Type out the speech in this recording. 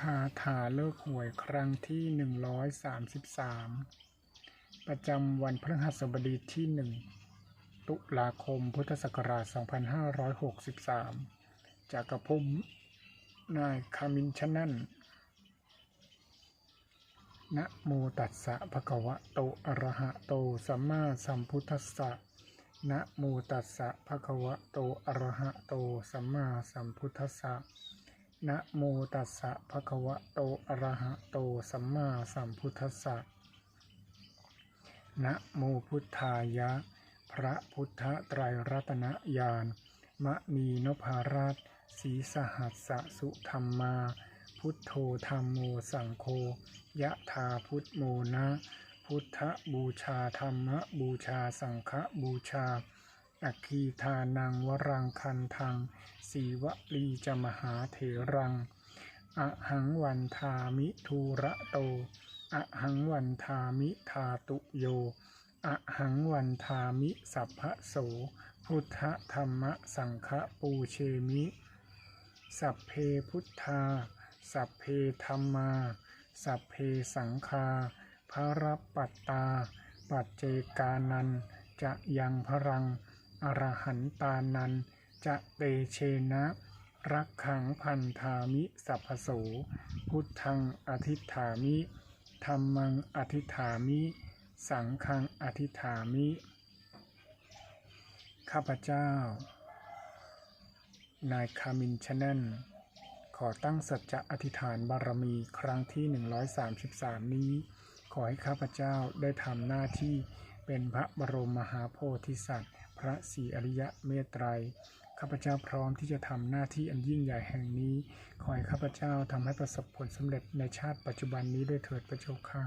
คาถาเลิกหวยครั้งที่ 133 ประจำวันพฤหัสบดีที่ 1 ตุลาคมพุทธศักราช 2563 จากกระผมนายคามินชนันนะโมตัสสะภะคะวะโตอะระหะโตสัมมาสัมพุทธัสสะนะโมตัสสะภะคะวะโตอะระหะโตสัมมาสัมพุทธัสสะ นะโมตัสสะภะคะวะโต อะระหะโต สัมมาสัมพุทธัสสะ นะโมพุทธายะ พระพุทธไตรรัตนญาณมณีนพราชสีสหัสสะสุธรรมา พุทโธธรรมโมสังโฆ ยะธาพุทโมนะ พุทธบูชาธรรมบูชาสังฆบูชา อัคคีทานังวรังคันทังสีวลีจมหาเถรังอะหังวันทามิทูระโตอะหังวันทามิทาตุโยอะหังวันทามิสัพพะโส พุทธธรรมสังฆปูเชมิ สัพเพพุทธา สัพเพธรรมา สัพเพสังฆาภรปัตตา ปัจเจกานัน จะยังพรัง อรหันตานันจะเตเชนะรักขังพันธามิสัพพโส พุทธังอธิฐามิธรรมังอธิฐามิ สังฆังอธิฐามิ ข้าพเจ้า นายคามินชแนนขอตั้งสัจจะอธิษฐานบารมีครั้งที่ 133 นี้ ขอให้ข้าพเจ้าได้ทำหน้าที่เป็นพระบรมมหาโพธิสัตว์ พระศรีอริยะเมตไตรยข้าพเจ้าพร้อมที่จะทำหน้าที่อันยิ่งใหญ่แห่งนี้ ขอให้ข้าพเจ้าทำให้ประสบผลสำเร็จในชาติปัจจุบันนี้ด้วยเถิดพระเจ้าข้า